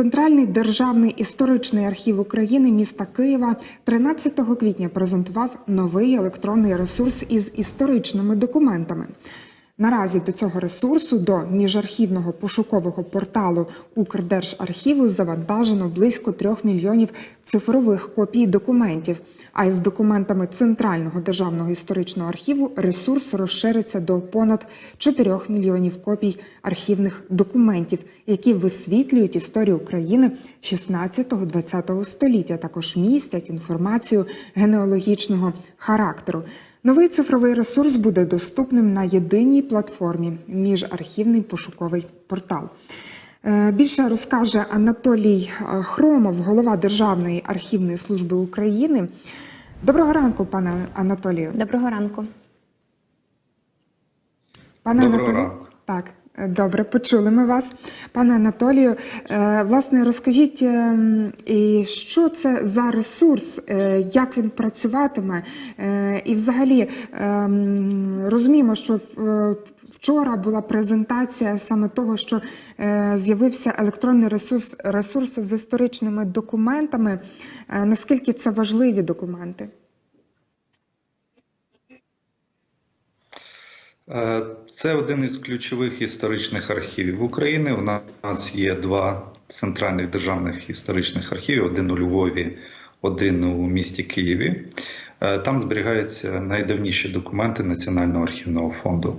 Центральний державний історичний архів України міста Києва 13 квітня презентував новий електронний ресурс із історичними документами. Наразі до цього ресурсу, до міжархівного пошукового порталу Укрдержархіву завантажено близько трьох мільйонів цифрових копій документів. А із документами Центрального державного історичного архіву ресурс розшириться до понад 4 мільйонів копій архівних документів, які висвітлюють історію України 16-20 століття. Також містять інформацію генеалогічного характеру. Новий цифровий ресурс буде доступним на єдиній платформі міжархівний пошуковий портал. Е, Більше розкаже Анатолій е, Хромов, голова Державної архівної служби України. Доброго ранку, пане Анатолію. Доброго ранку. Пане Доброго Анатолію. ранку. Так, добре, почули ми вас. Пане Анатолію, е, власне, розкажіть, ем, що це за ресурс, е, як він працюватиме? Е, І взагалі розуміємо, що вчора була презентація саме того, що е, з'явився електронний ресурс, ресурс з історичними документами. Е, Наскільки це важливі документи? Це один із ключових історичних архівів України. У нас є два центральних державних історичних архівів: один у Львові, один у місті Києві. Е, Там зберігаються найдавніші документи Національного архівного фонду.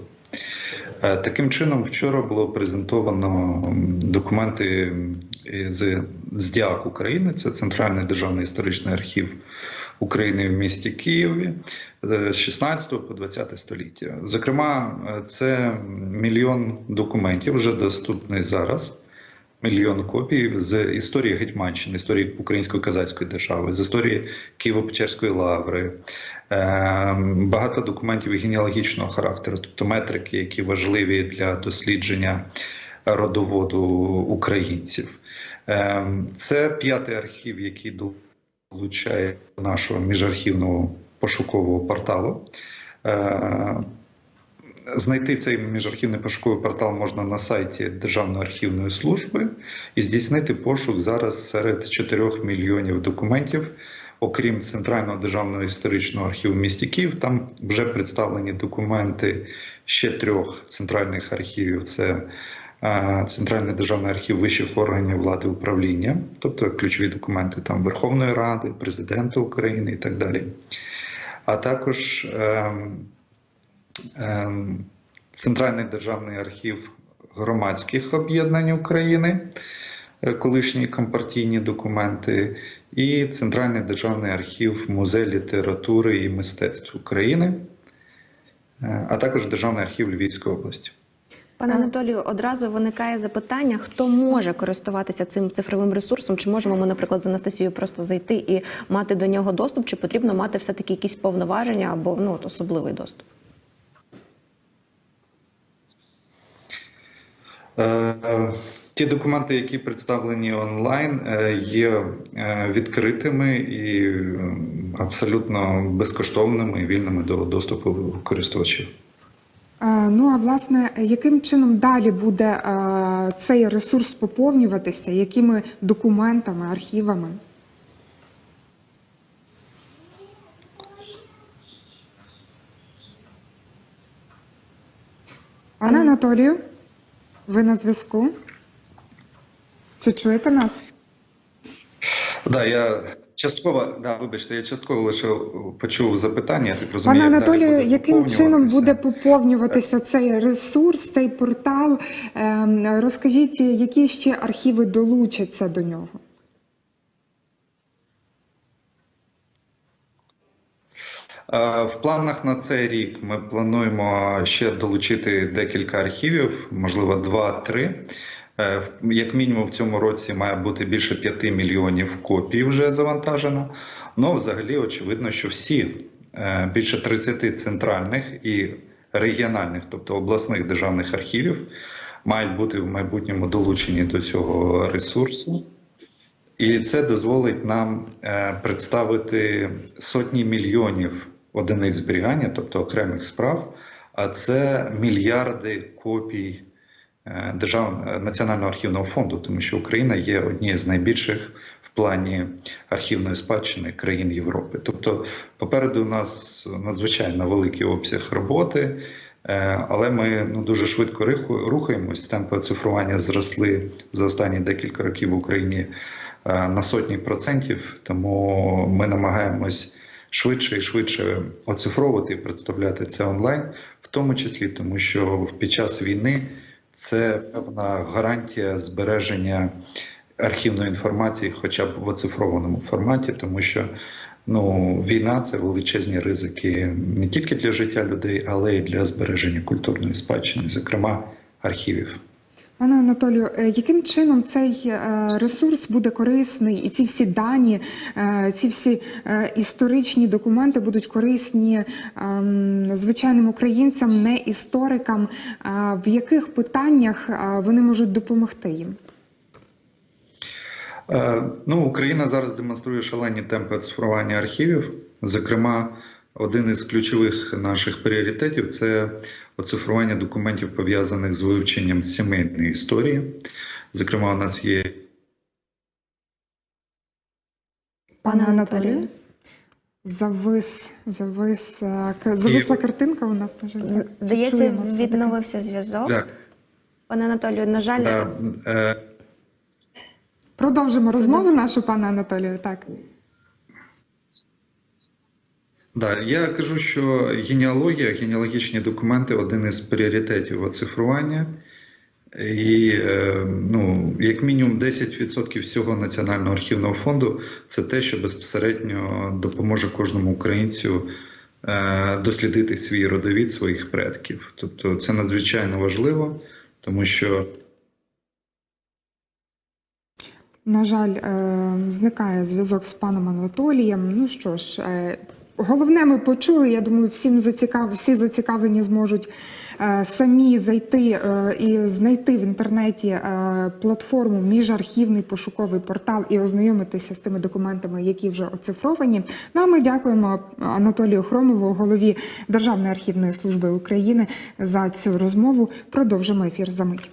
Е, Таким чином, вчора було презентовано документи з ДІАК України, це Центральний державний історичний архів України в місті Києві е, з 16 по 20 століття. Зокрема, е, це мільйон документів, вже доступний зараз. Мільйон копій з історії Гетьманщини, історії Української козацької держави, з історії Києво-Печерської лаври, Е, багато документів генеалогічного характеру, тобто метрики, які важливі для дослідження родоводу українців. Це п'ятий архів, який долучає нашого міжархівного пошукового порталу. Е, Знайти цей міжархівний пошуковий портал можна на сайті Державної архівної служби і здійснити пошук зараз серед 4 мільйонів документів. Окрім Центрального державного історичного архіву в місті Київ, там вже представлені документи ще трьох центральних архівів: це Центральний державний архів вищих органів влади управління, тобто ключові документи там Верховної Ради, президента України і так далі. А також ем, ем, Центральний державний архів громадських об'єднань України, е, колишні компартійні документи, і Центральний державний архів Музей літератури і мистецтв України, е, а також Державний архів Львівської області. Пане Анатолію, одразу виникає запитання, хто може користуватися цим цифровим ресурсом? Чи можемо ми, наприклад, з Анастасією просто зайти і мати до нього доступ, чи потрібно мати все-таки якісь повноваження або ну, от особливий доступ? Е, Ті документи, які представлені онлайн, е, є е, відкритими і абсолютно безкоштовними і вільними до доступу користувачів. Е, Ну а власне, яким чином далі буде е, цей ресурс поповнюватися? Якими документами, архівами? Пане Анатолію, ви на зв'язку? Чи чуєте нас? Да, я частково, да, вибачте, я частково лише почув запитання. Я так розумію, Пане Анатолію, яким чином буде поповнюватися цей ресурс, цей портал? Ем, Розкажіть, які ще архіви долучаться до нього? Е, В планах на цей рік ми плануємо ще долучити декілька архівів, можливо, два-три. Е, Як мінімум в цьому році має бути більше 5 мільйонів копій вже завантажено. Ну, взагалі, очевидно, що всі е, більше 30 центральних і регіональних, тобто обласних державних архівів, мають бути в майбутньому долучені до цього ресурсу. І це дозволить нам е, представити сотні мільйонів одиниць зберігання, тобто окремих справ, а це мільярди копій Держав... е, Національного архівного фонду, тому що Україна є однією з найбільших в плані архівної спадщини країн Європи. Тобто, попереду у нас надзвичайно великий обсяг роботи. Е, Але ми ну дуже швидко рухаємось. Темпи оцифрування зросли за останні декілька років в Україні е, на сотні процентів. Тому ми намагаємось швидше і швидше оцифровувати і представляти це онлайн, в тому числі тому, що під час війни це певна гарантія збереження архівної інформації, хоча б в оцифрованому форматі, тому що ну, війна це величезні ризики не тільки для життя людей, але й для збереження культурної спадщини, зокрема архівів. Пане Анатолію, е, яким чином цей е, ресурс буде корисний, і ці всі дані, е, ці всі історичні документи будуть корисні ем, звичайним українцям, не історикам? В яких питаннях вони можуть допомогти їм? Ну, Україна зараз демонструє шалені темпи оцифрування архівів. Зокрема, один із ключових наших пріоритетів це оцифрування документів, пов'язаних з вивченням сімейної історії. Зокрема, у нас є Пане Анатолію, завис, завис, е, зависла картинка у нас на жаль. Здається, відновився зв'язок. так, Пане Анатолію, на жаль, да, е, Продовжимо розмову нашу, пане Анатолію. Так. Да, я кажу, що генеалогія, генеалогічні документи один із пріоритетів оцифрування. І е, ну, як мінімум 10% всього Національного архівного фонду це те, що безпосередньо допоможе кожному українцю е, дослідити свій родовід своїх предків. Тобто це надзвичайно важливо, тому що На жаль, е, зникає зв'язок з паном Анатолієм. Ну що ж, головне, ми почули. Я думаю, всім зацікав, всі зацікавлені зможуть е, самі зайти е, і знайти в інтернеті е, платформу міжархівний пошуковий портал і ознайомитися з тими документами, які вже оцифровані. Ну а ми дякуємо Анатолію Хромову, голові Державної архівної служби України, за цю розмову. Продовжимо ефір за мить.